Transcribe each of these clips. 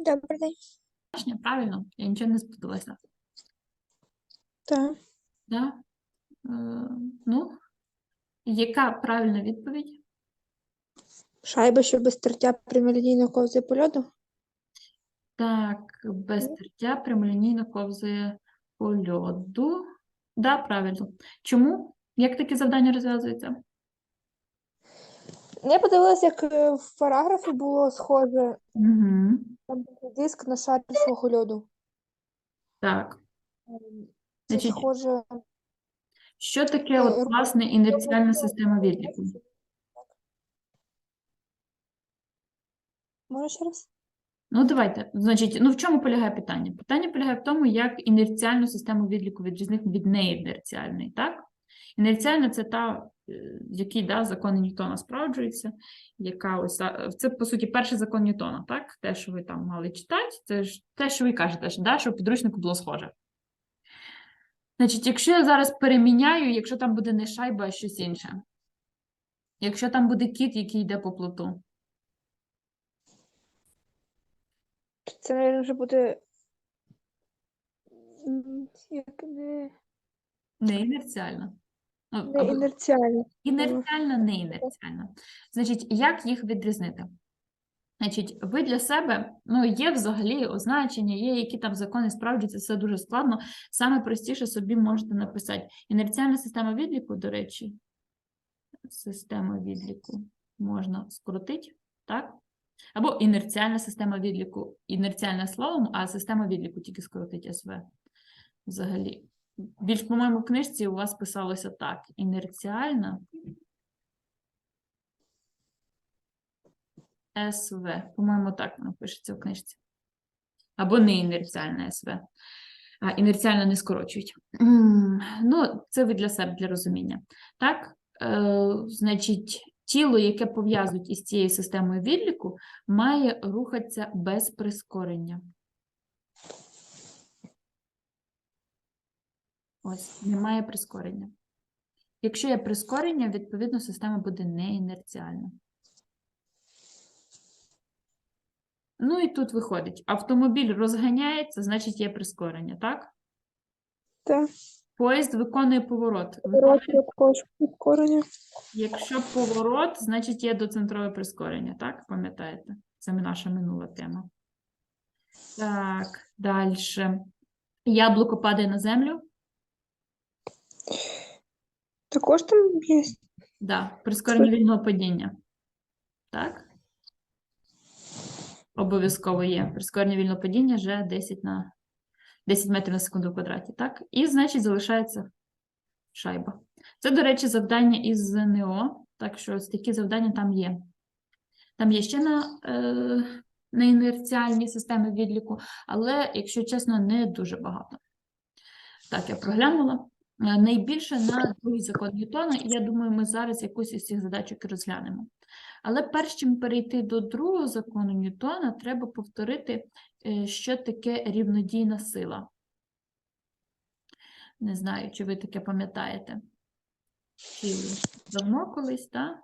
Добрий день. Бачення, правильно, я нічого не спуталася. Так. Да? Е, ну, яка правильна відповідь? Шайба, що без тертя прямолінійно ковзає по льоду. Так, без тертя прямолінійно ковзає по льоду. Да, правильно. Чому? Як таке завдання розв'язується? Я подивилася, як е, в параграфі було схоже Угу. Там був диск на шарі свого льоду. Так. Ем, Це Значить, схоже. Що таке Е, от, власне, інерціальна система відліку? Може ще раз? Ну, давайте. Значить, ну в чому полягає питання? Питання полягає в тому, як інерціальну систему відліку відрізнити від неінерціальної, так? Інерціальна це та, е, в якій да, закони Ньютона справджуються, яка ось це, по суті, перший закон Ньютона, так? Те, що ви там мали читати, це ж те, що ви кажете, що, да, щоб в підручнику було схоже. Значить, якщо я зараз переміняю, якщо там буде не шайба, а щось інше. Якщо там буде кіт, який йде по плоту. Це, мабуть, вже буде. Як не, Не інерціальна. Ну, не або- інерціально. Інерціальна, не інерціальна. Значить, як їх відрізнити? Значить, ви для себе, ну, є взагалі означення, є які там закони справджуються, це дуже складно. Саме простіше собі можете написати. Інерціальна система відліку, до речі, система відліку можна скоротити, так? Або інерціальна система відліку, інерціальне словом, а система відліку тільки скоротить СВ. Взагалі. Більш, по-моєму, в книжці у вас писалося так: інерціальна СВ. По-моєму, так воно пишеться в книжці. Або не інерціальна СВ. А інерціально не скорочують. Ну, це ви для себе для розуміння. Так, е, значить, тіло, яке пов'язують із цією системою відліку, має рухатися без прискорення. Ось, немає прискорення. Якщо є прискорення, відповідно, система буде не інерціальна. Ну і тут виходить, автомобіль розганяється, значить є прискорення, так? Так. Поїзд виконує поворот. Також прискорення. Якщо поворот, значить є доцентрове прискорення, так? Пам'ятаєте? Це наша минула тема. Так, далі. Яблуко падає на землю. Також там є. Да, прискорення вільного падіння. Так? Обов'язково є. Прискорення вільного падіння вже 10 на 10 метрів на секунду в квадраті. Так? І, значить, залишається шайба. Це, до речі, завдання із ЗНО. Так що ось такі завдання там є. Там є ще на, е, на інерціальні системи відліку, але, якщо чесно, не дуже багато. Так, я проглянула. Е, Найбільше на другий закон Ньютона, і я думаю, ми зараз якусь із цих задачок розглянемо. Але перш чим перейти до другого закону Ньютона, треба повторити, е, що таке рівнодійна сила. Не знаю, чи ви таке пам'ятаєте. Вчили давно колись, так?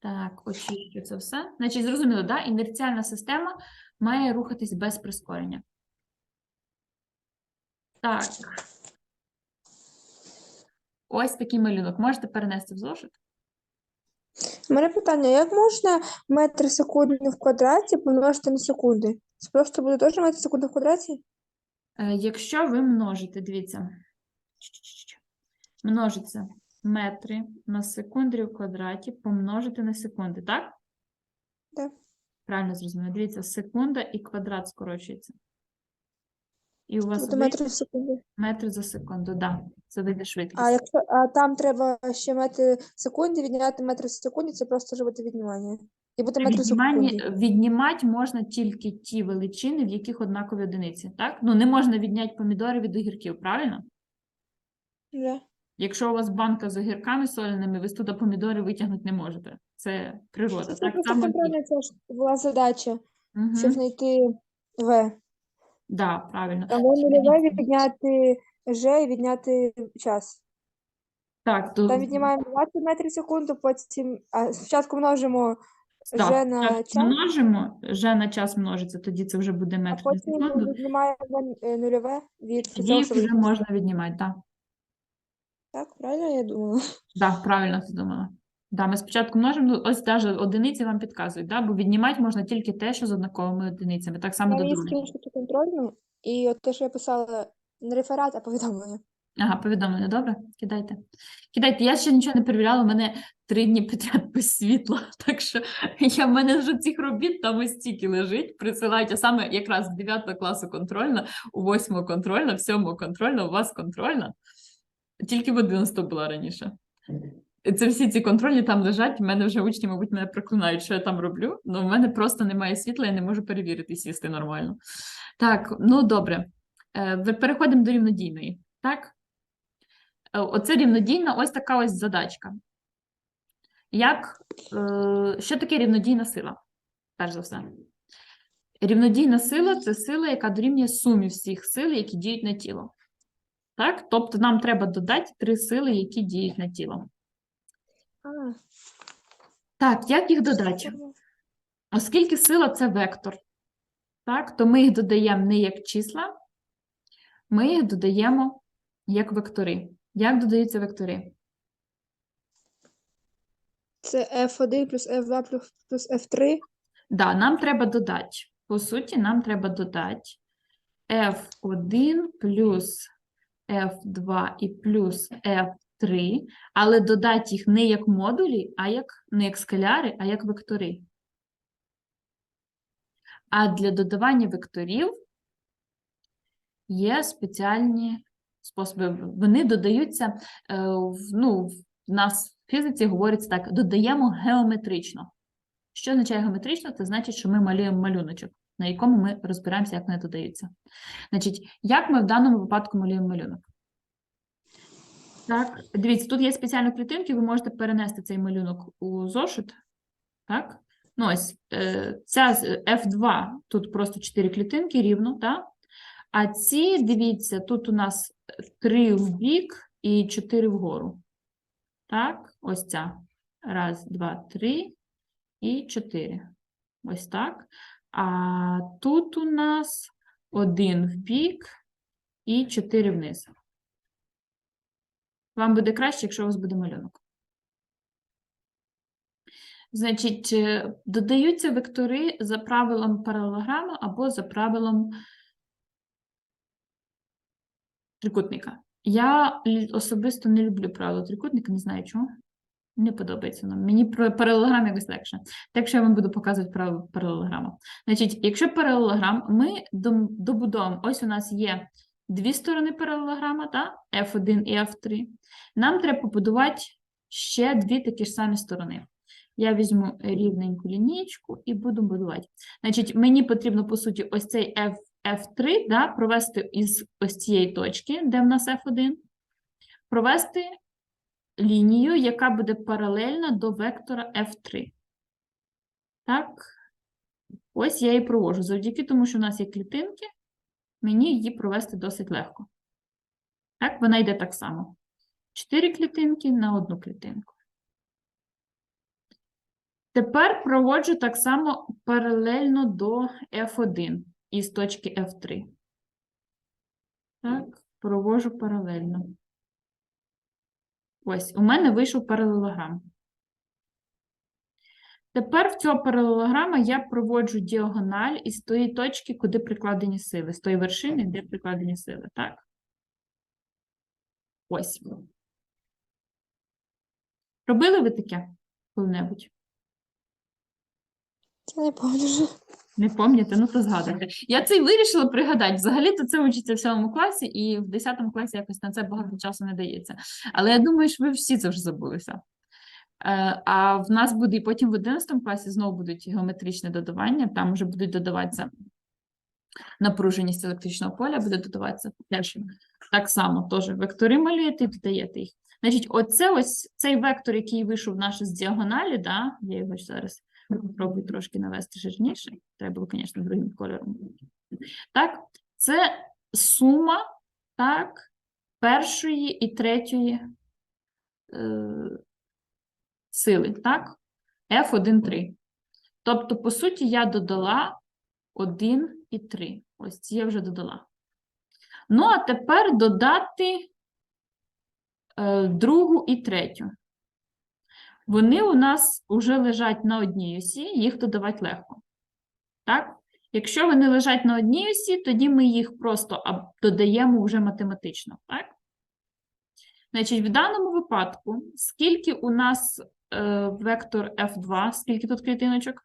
Так, очищу це все. Значить, зрозуміло, да? інерціальна система має рухатись без прискорення. Так. Ось такий малюнок. Можете перенести в зошит? У мене питання, як можна метр секунди в квадраті помножити на секунди? Це просто буде теж метр секунди в квадраті? Е, Якщо ви множите, дивіться, множиться метри на секунди в квадраті помножити на секунди, так? Так. Правильно зрозуміло. Дивіться, секунда і квадрат скорочується. І у вас метр в секунду. метри за секунду, да. Це вийде швидкість. А якщо а там треба ще метр секунди, відняти метр в секунді, це просто вже буде віднімання. І буде метр секунді. віднімати можна тільки ті величини, в яких однакові одиниці, так? Ну, не можна відняти помідори від огірків, правильно? Да. Якщо у вас банка з огірками соляними, ви з туди помідори витягнути не можете. Це природа. Це Так просто само. контрольна ця ж була задача, Угу. щоб знайти В. Да, правильно. В нульове відняти Ж і відняти час. Так, то Там віднімаємо 20 метрів в секунду, потім а, спочатку множимо Так, Вже на час час, множимо, вже на час множиться, тоді це вже буде а метр на потім секунду. віднімаємо е, нульове від Тоді цього, що вже можна віднімати, так. Так, правильно я думала? Так, правильно ти думала. Да, ми спочатку множимо, ну, ось навіть одиниці вам підказують, да? бо віднімати можна тільки те, що з однаковими одиницями. Так само мені додавання. скріншоту контрольну, і от те, що я писала не реферат, а повідомлення. Ага, повідомлення, добре? Кидайте. Кидайте. Я ще нічого не перевіряла, у мене три дні підряд без світла. Так що я, в мене вже цих робіт там ось стільки лежить. Присилають, а саме якраз з 9 класу контрольна, у 8 контрольна, в 7 контрольна, у вас контрольна. Тільки в 11 була раніше. Це всі ці контрольні там лежать. У мене вже учні, мабуть, мене проклинають, що я там роблю. але в мене просто немає світла, я не можу перевірити, сісти нормально. Так, ну добре. Е, Переходимо до рівнодійної. Так? Е, Оце рівнодійна, ось така ось задачка. Як, е, що таке рівнодійна сила? Перш за все. Рівнодійна сила це сила, яка дорівнює сумі всіх сил, які діють на тіло. Так? Тобто нам треба додати три сили, які діють на тіло. Так, як їх додати? Оскільки сила це вектор, так, то ми їх додаємо не як числа, ми їх додаємо як вектори. Як додаються вектори? це F1 плюс F2 плюс, плюс F3. Да, нам треба додати. По суті, нам треба додати F1 плюс F2 і плюс F3, але додати їх не як модулі, а як не як скаляри, а як вектори. А для додавання векторів є спеціальні способи. Вони додаються, е, ну, в нас в фізиці говориться так: додаємо геометрично. Що означає геометрично? Це значить, що ми малюємо малюночок, на якому ми розбираємося, як вони додаються. Значить, як ми в даному випадку малюємо малюнок? Так, дивіться, тут є спеціальні клітинки, ви можете перенести цей малюнок у зошит. Так? Ну, ось е, ця F2, тут просто 4 клітинки рівно, так? А ці, дивіться, тут у нас 3 в бік і 4 вгору. Так, ось ця. Раз, два, три і 4. Ось так. А тут у нас один в бік і 4 вниз. Вам буде краще, якщо у вас буде малюнок. Значить, е, додаються вектори за правилом паралелограму або за правилом трикутника. Я особисто не люблю правило трикутника, не знаю чому. Не подобається нам. Мені паралелограм якось легше. Так що я вам буду показувати правило паралелограма. Значить, якщо паралелограм, ми добудовуємо, ось у нас є дві сторони паралелограма, та? F1 і F3. Нам треба побудувати ще дві такі ж самі сторони. Я візьму рівненьку лінійку і буду будувати. Значить, мені потрібно, по суті, ось цей F, F3 да, провести із ось цієї точки, де в нас F1, провести лінію, яка буде паралельна до вектора F3. Так, ось я її провожу. Завдяки тому, що у нас є клітинки, мені її провести досить легко. Так, вона йде так само. Чотири клітинки на одну клітинку. Тепер проводжу так само паралельно до F1 із точки F3. Так, проводжу паралельно. Ось, у мене вийшов паралелограм. Тепер в цього паралелограма я проводжу діагональ із тої точки, куди прикладені сили, з тої вершини, де прикладені сили, так? Ось. Робили ви таке коли-небудь? Я не пам'ятаю. Не пам'ятаєте, ну то згадуйте. Я це й вирішила пригадати. Взагалі-то це учиться в 7 класі, і в 10 класі якось на це багато часу не дається. Але я думаю, що ви всі це вже забулися. Е, А в нас буде і потім в 11 класі знову будуть геометричні додавання, там вже будуть додаватися напруженість електричного поля, буде додаватися теж так само, теж вектори малюєте і додаєте їх. Значить, оце ось цей вектор, який вийшов наш з діагоналі, да, я його зараз Пробую трошки навести жирніше. Треба було, звісно, другим кольором. Так, це сума так, першої і третьої е, сили. Так? F1, 3. Тобто, по суті, я додала 1 і 3. Ось ці я вже додала. Ну, а тепер додати е, другу і третю. Вони у нас вже лежать на одній осі, їх додавати легко. Так? Якщо вони лежать на одній осі, тоді ми їх просто додаємо вже математично. Так? Значить, в даному випадку, скільки у нас вектор F2, скільки тут клітиночок?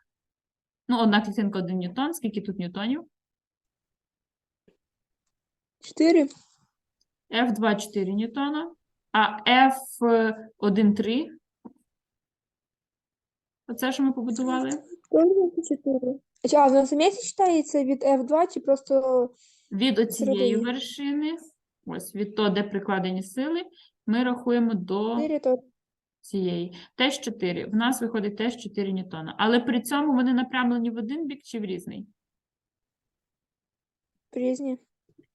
Ну, одна клітинка, один ньютон, скільки тут ньютонів? 4. F2 4 ньютона, а F1 3. Оце, що ми побудували? 4. А, в нас замість читається від F2 чи просто Від оцієї Середині. вершини, ось від того, де прикладені сили, ми рахуємо до 4, то цієї. Теж 4. В нас виходить теж 4 ньютона. Але при цьому вони напрямлені в один бік чи в різний? В різні.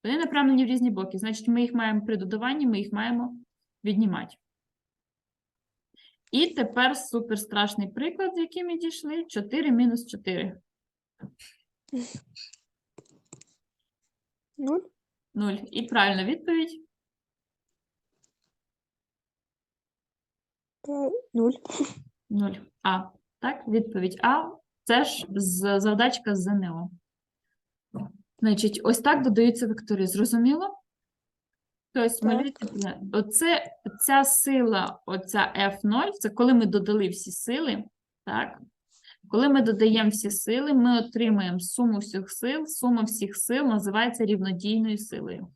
Вони направлені в різні боки. Значить, ми їх маємо при додаванні, ми їх маємо віднімати. І тепер супер страшний приклад, з яким ми дійшли. 4 мінус 4. 0. 0. І правильна відповідь 0. 0. А. Так, відповідь А. Це ж з завдачка з ЗНО. Значить, ось так додаються вектори. Зрозуміло? Тобто, малюйте, оце, ця сила, оця F0, це коли ми додали всі сили, так? Коли ми додаємо всі сили, ми отримуємо суму всіх сил. Сума всіх сил називається рівнодійною силою.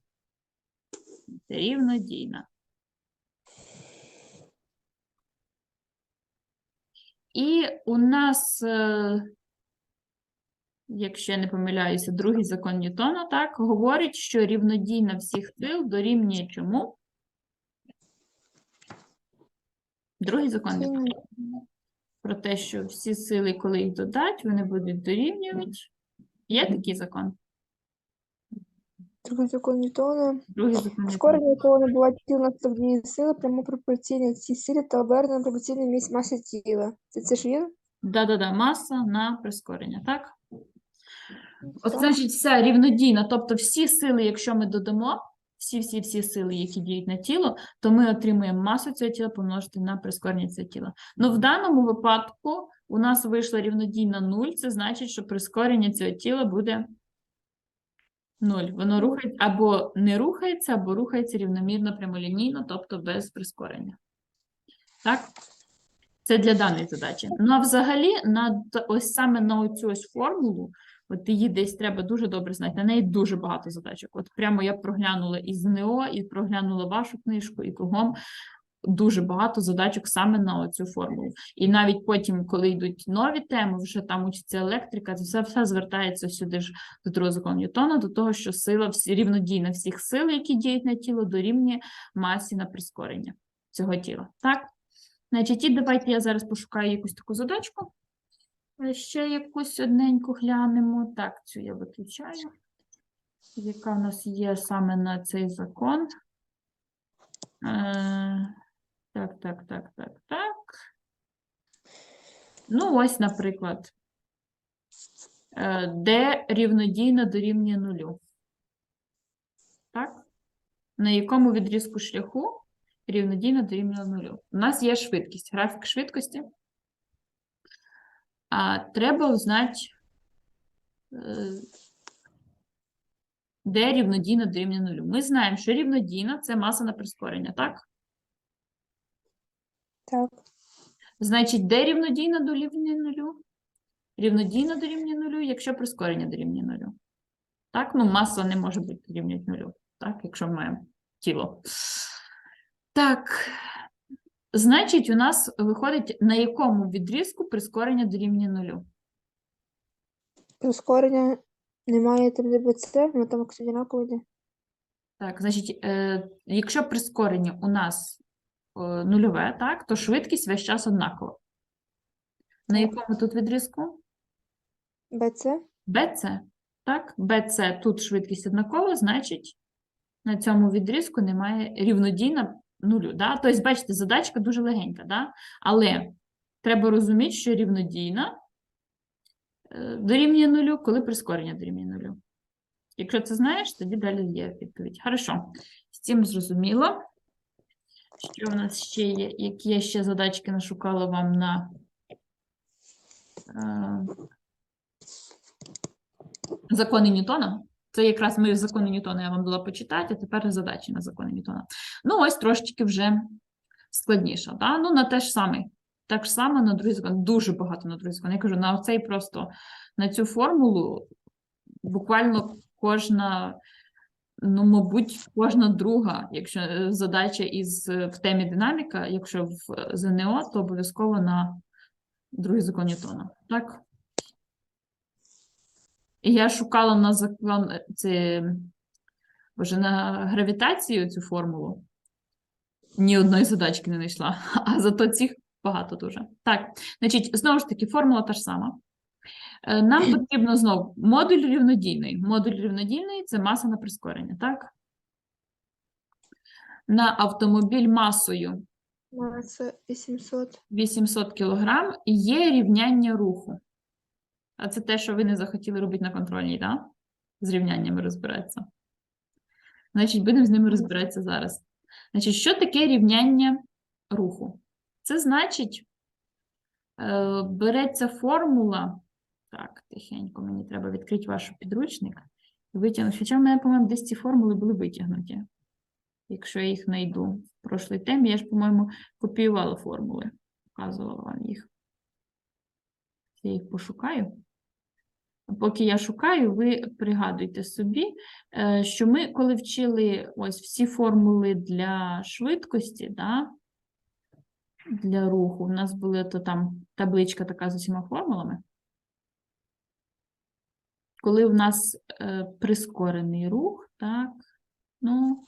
Це рівнодійна. І у нас, е, якщо я не помиляюся, другий закон Ньютона, так, говорить, що рівнодійна всіх сил дорівнює чому? Другий закон Ньютона про те, що всі сили, коли їх додать, вони будуть дорівнювати. Є такий закон? Другий закон Ньютона. Другий закон Ньютона. Якого не буває тіла стовні сили, прямо пропорційне цій силі та обернено пропорційне місць масі тіла. Це, це ж є? Да-да-да, маса на прискорення, так? Так. значить, вся рівнодійна, тобто всі сили, якщо ми додамо, всі-всі-всі сили, які діють на тіло, то ми отримуємо масу цього тіла помножити на прискорення цього тіла. Ну, в даному випадку у нас вийшла рівнодійна 0, це значить, що прискорення цього тіла буде 0. Воно рухається або не рухається, або рухається рівномірно прямолінійно, тобто без прискорення. Так? Це для даної задачі. Ну, а взагалі, на ось саме на цю ось формулу, от її десь треба дуже добре знати. На неї дуже багато задачок. От прямо я проглянула і ЗНО, і проглянула вашу книжку, і кругом дуже багато задачок саме на цю формулу. І навіть потім, коли йдуть нові теми, вже там учиться електрика, це все, все звертається сюди ж до другого закону Ньютона, до того, що сила рівнодійна всіх сил, які діють на тіло, дорівнює масі на прискорення цього тіла. Так? Значить, і давайте я зараз пошукаю якусь таку задачку. Ще якусь одненьку глянемо. Так, цю я виключаю. Яка в нас є саме на цей закон? Е, так, так, так, так, так. Ну, ось, наприклад, е, де рівнодійна дорівнює нулю. Так? На якому відрізку шляху рівнодійно дорівнює нулю. У нас є швидкість, графік швидкості. А треба узнати, е, де рівнодійно дорівнює нулю. Ми знаємо, що рівнодійна – це маса на прискорення, так? Так. Значить, де рівнодійно дорівнює нулю? Рівнодійно дорівнює нулю, якщо прискорення дорівнює нулю. Так, ну маса не може бути дорівнює нулю, так, якщо ми маємо тіло. Так, значить, у нас виходить, на якому відрізку прискорення дорівнює нулю. Прискорення немає 3dBc, воно там як йде. Так, значить, е, якщо прискорення у нас нульове, так, то швидкість весь час однакова. На якому тут відрізку? BC. BC. Так, BC тут швидкість однакова, значить, на цьому відрізку немає рівнодійна нулю. Да? Тобто, бачите, задачка дуже легенька, да? але треба розуміти, що рівнодійна е, дорівнює нулю, коли прискорення дорівнює нулю. Якщо це знаєш, тоді далі є відповідь. Хорошо, з цим зрозуміло. Що в нас ще є? Які я ще задачки нашукала вам на е, закони Ньютона? Це якраз ми закони Ньютона я вам дала почитати, а тепер задачі на закони Ньютона. Ну, ось трошечки вже складніше. Да? Ну, на те ж саме. Так ж само на другий закон. Дуже багато на другий закон. Я кажу, на цей просто на цю формулу буквально кожна, ну, мабуть, кожна друга, якщо е, задача із е, в темі динаміка, якщо в е, ЗНО, то обов'язково на другий закон Ньютона. Так? І я шукала на закон це, боже, на гравітацію цю формулу. Ні одної задачки не знайшла, а зато цих багато дуже. Так, значить, знову ж таки, формула та ж сама. Е, Нам потрібно знову модуль рівнодійний. Модуль рівнодійний це маса на прискорення, так? На автомобіль масою Маса 800. 800 кг є рівняння руху. А це те, що ви не захотіли робити на контрольній, так? З рівняннями розбиратися. Значить, будемо з ними розбиратися зараз. Значить, що таке рівняння руху? Це значить, е, береться формула. Так, тихенько, мені треба відкрити ваш підручник витягнути. Хоча в мене, по-моєму, десь ці формули були витягнуті. Якщо я їх знайду в прошлій темі, я ж, по-моєму, копіювала формули, показувала вам їх. Я їх пошукаю. Поки я шукаю, ви пригадуйте собі, е, що ми, коли вчили ось всі формули для швидкості, да, для руху, у нас була то там табличка така з усіма формулами. Коли в нас е, прискорений рух, так, ну,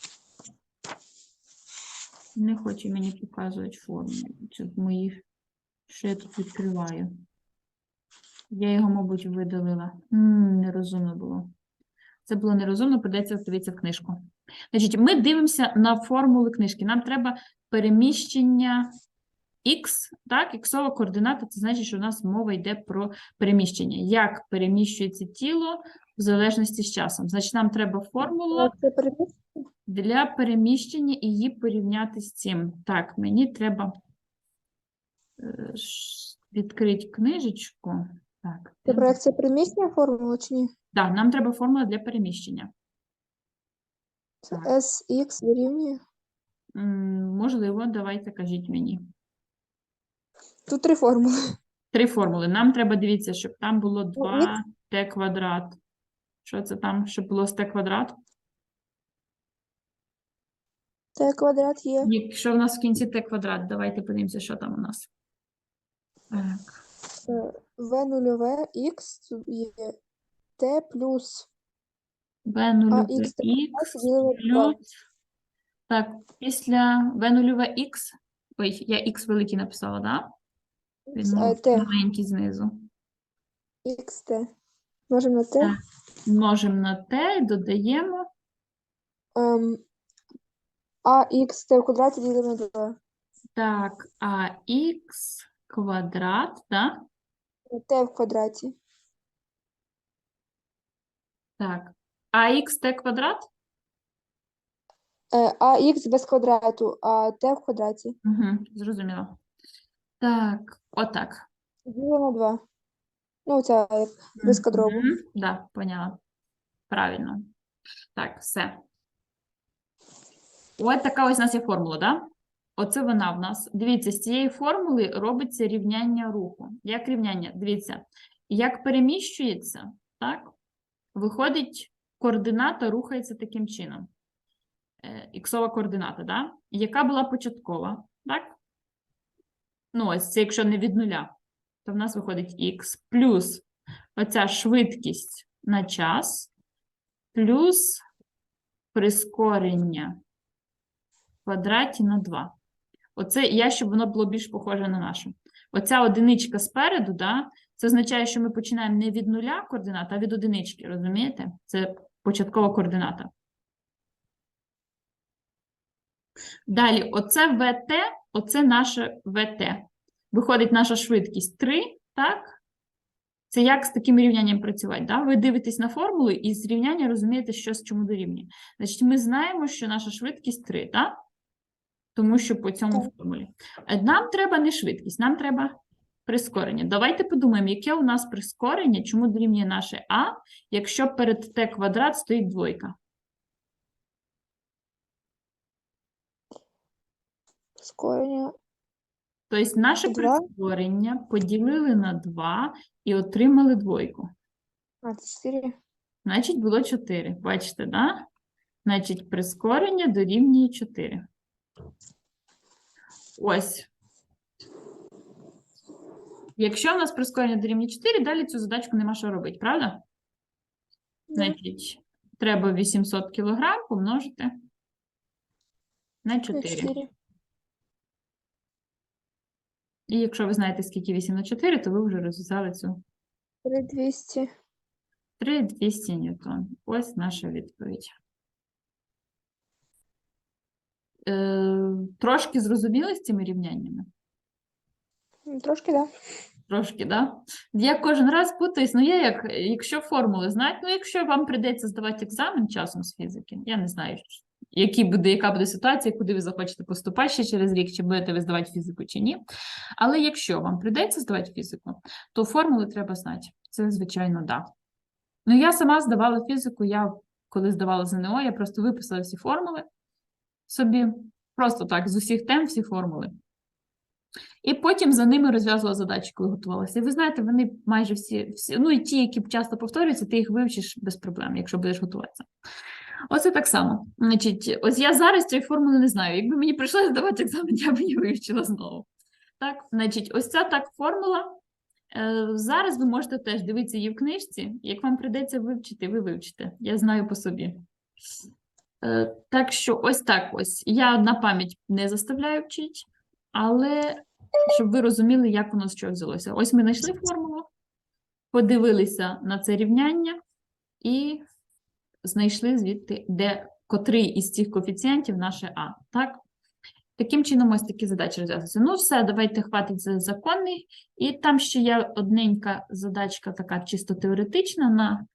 не хоче мені показувати формулу. Це мої, що я тут відкриваю. Я його, мабуть, видалила. Нерозумно було. Це було нерозумно, придеться дивитися в книжку. Значить, ми дивимося на формули книжки. Нам треба переміщення Х, так, іксова координата, це значить, що у нас мова йде про переміщення. Як переміщується тіло в залежності з часом. Значить, нам треба формула для переміщення і її порівняти з цим. Так, мені треба е, відкрити книжечку. Так, Це проекція переміщення формула чи ні? Так, нам треба формула для переміщення. Це. SX дорівнює. Можливо, давайте кажіть мені. Тут три формули. Три формули. Нам треба дивіться, щоб там було Ну, 2t квадрат. Що це там, щоб було з t квадрат? Т квадрат є. Якщо в нас в кінці t квадрат, давайте подивимося, що там у нас. Так. Е, В нульове Х є Т плюс v нульове х плюс. Так, після v нульове х. Ой, я х великий написала, да? Т, маленький знизу. ХТ. Можемо на Т. Так. Множимо на t і додаємо. Ем, А х в квадраті ділимо на 2. Так, а х квадрат, да? Т в квадраті. Так. А х квадрат? Е, А х без квадрату, а Т в квадраті. Угу, зрозуміло. Так, отак. На 2. Ну, це як Близько дробу. Мгм, Да, поняла. Правильно. Так, все. Ось така ось у нас є формула, да? Оце вона в нас. Дивіться, з цієї формули робиться рівняння руху. Як рівняння? Дивіться, як переміщується, так? Виходить, координата рухається таким чином. Е, Іксова координата, да? Яка була початкова, так? Ну, ось це якщо не від нуля, то в нас виходить х плюс оця швидкість на час, плюс прискорення в квадраті на 2. Оце я, щоб воно було більш похоже на наше. Оця одиничка спереду, да, це означає, що ми починаємо не від нуля координата, а від одинички, розумієте? Це початкова координата. Далі, оце ВТ, оце наше ВТ. Виходить наша швидкість 3, так? Це як з таким рівнянням працювати? Да? Ви дивитесь на формулу і з рівняння розумієте, що з чому дорівнює. Значить, ми знаємо, що наша швидкість 3, так? Тому що по цьому формулі. Е, Нам треба не швидкість, нам треба прискорення. Давайте подумаємо, яке у нас прискорення, чому дорівнює наше А, якщо перед t квадрат стоїть двойка. Скорення. Тобто наше Два. прискорення поділили на 2 і отримали двойку. А, це 4. Значить, було 4. Бачите, да? Значить, прискорення дорівнює 4. Ось. Якщо у нас прискорення дорівнює 4, далі цю задачку нема що робити, правда? Значить, треба 800 кг помножити на 4. 4. І якщо ви знаєте, скільки 8 на 4, то ви вже розв'язали цю 200. 3200 ньютон. Ось наша відповідь. Е, трошки зрозуміли з цими рівняннями? Трошки, так. Да. Трошки, да? Я кожен раз путаюсь, ну я як, якщо формули знати, ну якщо вам прийдеться здавати екзамен часом з фізики, я не знаю, що- які буде, яка буде ситуація, куди ви захочете поступати ще через рік, чи будете ви здавати фізику, чи ні. Але якщо вам прийдеться здавати фізику, то формули треба знати. Це, звичайно, да. Ну, я сама здавала фізику, я коли здавала ЗНО, я просто виписала всі формули собі, просто так, з усіх тем всі формули. І потім за ними розв'язувала задачі, коли готувалася. І ви знаєте, вони майже всі, всі, ну і ті, які часто повторюються, ти їх вивчиш без проблем, якщо будеш готуватися. Оце так само. Значить, ось я зараз цієї формули не знаю. Якби мені прийшлося здавати екзамен, я б її вивчила знову. Так, значить, ось ця так формула. Е, Зараз ви можете теж дивитися її в книжці. Як вам прийдеться вивчити, ви вивчите. Я знаю по собі. Е, Так що ось так ось. Я на пам'ять не заставляю вчити, але щоб ви розуміли, як воно з чого взялося. Ось ми знайшли формулу, подивилися на це рівняння і знайшли звідти, де котрий із цих коефіцієнтів наше А. Так? Таким чином, ось такі задачі розв'язуються. Ну, все, давайте хватить за законний. І там ще є одненька задачка, така чисто теоретична на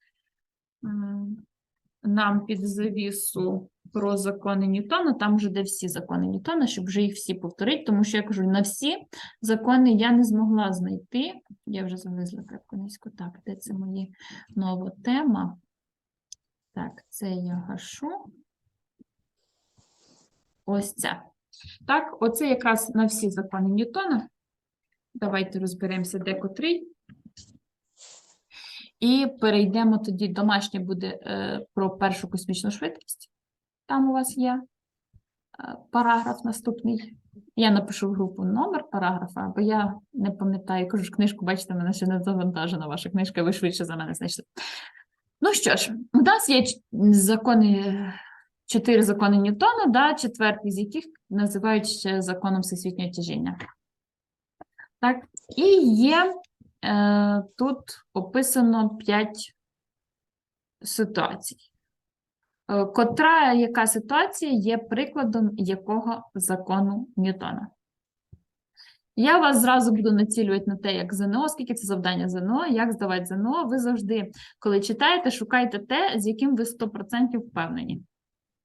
нам під завісу про закони Ньютона. Там вже де всі закони Ньютона, щоб вже їх всі повторити, тому що я кажу, на всі закони я не змогла знайти. Я вже завезла крапку низько. Так, де це мої нова тема? Так, це я гашу. Ось це. Так, оце якраз на всі закони Ньютона. Давайте розберемося, де котрий. І перейдемо тоді, домашнє буде е, про першу космічну швидкість. Там у вас є е, параграф наступний. Я напишу в групу номер параграфа, бо я не пам'ятаю, кажу ж книжку, бачите, мене ще не завантажена ваша книжка, ви швидше за мене знайшли. Ну що ж, у нас є закони, чотири закони Ньютона, да, четвертий з яких називають ще законом всесвітнього тяжіння. Так, і є е, тут описано п'ять ситуацій. Е, Котра яка ситуація є прикладом якого закону Ньютона? Я вас зразу буду націлювати на те, як ЗНО, скільки це завдання ЗНО, як здавати ЗНО. Ви завжди, коли читаєте, шукайте те, з яким ви 100% впевнені,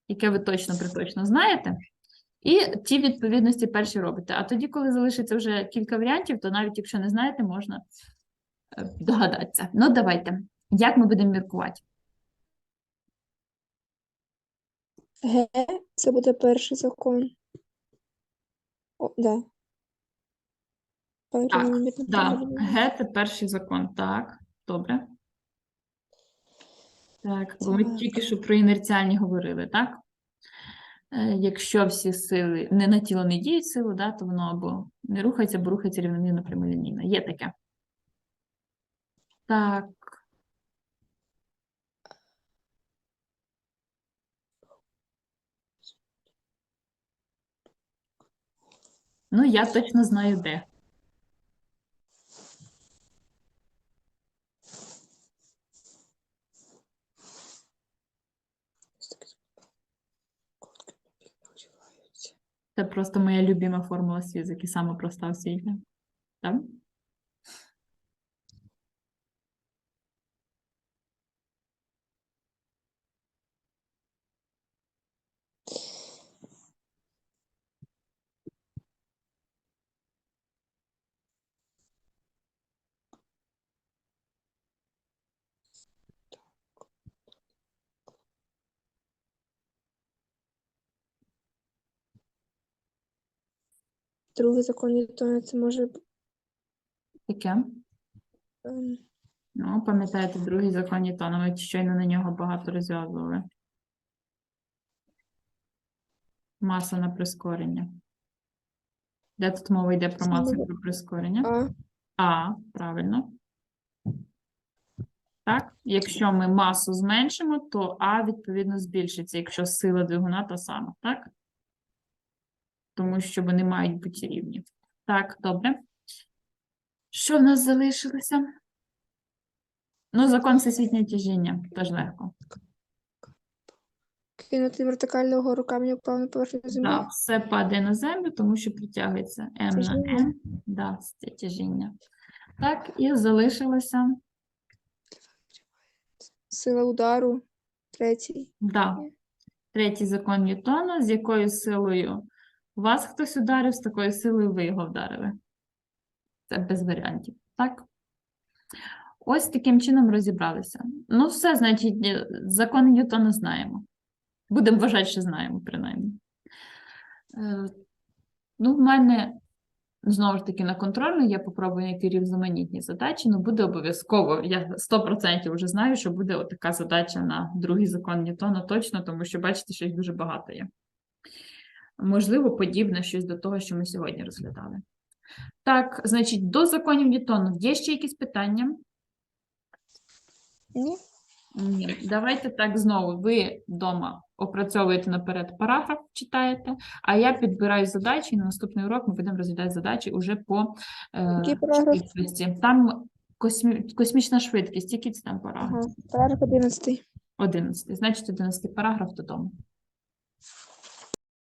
яке ви точно приточно знаєте, і ті відповідності перші робите. А тоді, коли залишиться вже кілька варіантів, то навіть якщо не знаєте, можна е, догадатися. Ну, давайте. Як ми будемо міркувати? Г. Це буде перший закон. О, да. Перемірно Да. Г це перший закон. Так, добре. Так, бо ми тільки що про інерціальні говорили, так? Е, Якщо всі сили не на тіло не діють сили, да, то воно або не рухається, або рухається рівномірно прямолінійно. Є таке. Так. Ну, я точно знаю, де. Це просто моя любима формула з фізики, саме проста в світі. Так? Другий закон Ньютона, це може Таке. ем, Ну, пам'ятаєте, другий закон Ньютона, ми щойно на нього багато розв'язували. Маса на прискорення. Де тут мова йде про масу про прискорення? А. А, правильно. Так, якщо ми масу зменшимо, то А відповідно збільшиться, якщо сила двигуна та сама, так? Тому що вони мають бути рівні. Так, добре. Що в нас залишилося? Ну, закон всесвітнього тяжіння, теж легко. кинути вертикально вгору камінь впав на поверхню землі. Да, все падає на землю, тому що притягується М на Тяжіння. М. Да, це тяжіння. Так, і залишилося. Сила удару. Третій. Да. Третій закон Ньютона, з якою силою вас хтось ударив, з такою силою ви його вдарили. Це без варіантів. Так? Ось таким чином розібралися. Ну, все, значить, е, закони Ньютона знаємо. Будемо вважати, що знаємо, принаймні. Е, Ну, в мене знову ж таки на контрольну я попробую знайти різноманітні задачі, але буде обов'язково. Я 100% вже знаю, що буде така задача на другий закон Ньютона точно, тому що бачите, що їх дуже багато є. Можливо, подібне щось до того, що ми сьогодні розглядали. Так, значить, до законів Ньютона є ще якісь питання? Ні? Ні. Давайте так знову. Ви вдома опрацьовуєте наперед параграф, читаєте, а я підбираю задачі, і на наступний урок ми будемо розглядати задачі уже по е, швидкості. Там космі... космічна швидкість, який це там параграф? Ага. Параграф 11. 11. Значить, 11 параграф додому.